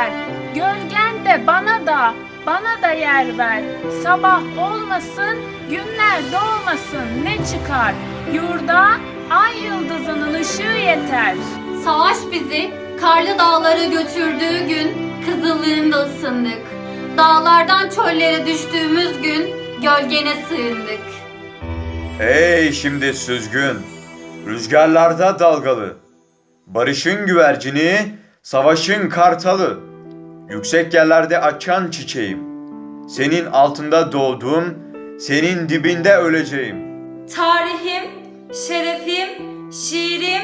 keder. Gölgen de bana da bana da yer ver. Sabah olmasın, günler doğmasın ne çıkar. Yurda ay yıldızının ışığı yeter. Savaş bizi karlı dağlara götürdüğü gün kızıllığında ısındık. Dağlardan çöllere düştüğümüz gün gölgene sığındık. Ey şimdi süzgün, rüzgarlarda dalgalı, barışın güvercini, savaşın kartalı, yüksek yerlerde açan çiçeğim, senin altında doğdum, senin dibinde öleceğim. Tarihim, şerefim, şiirim,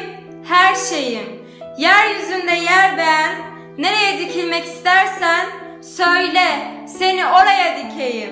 her şeyim. Yeryüzünde yer beğen, nereye dikilmek istersen söyle, seni oraya dikeyim.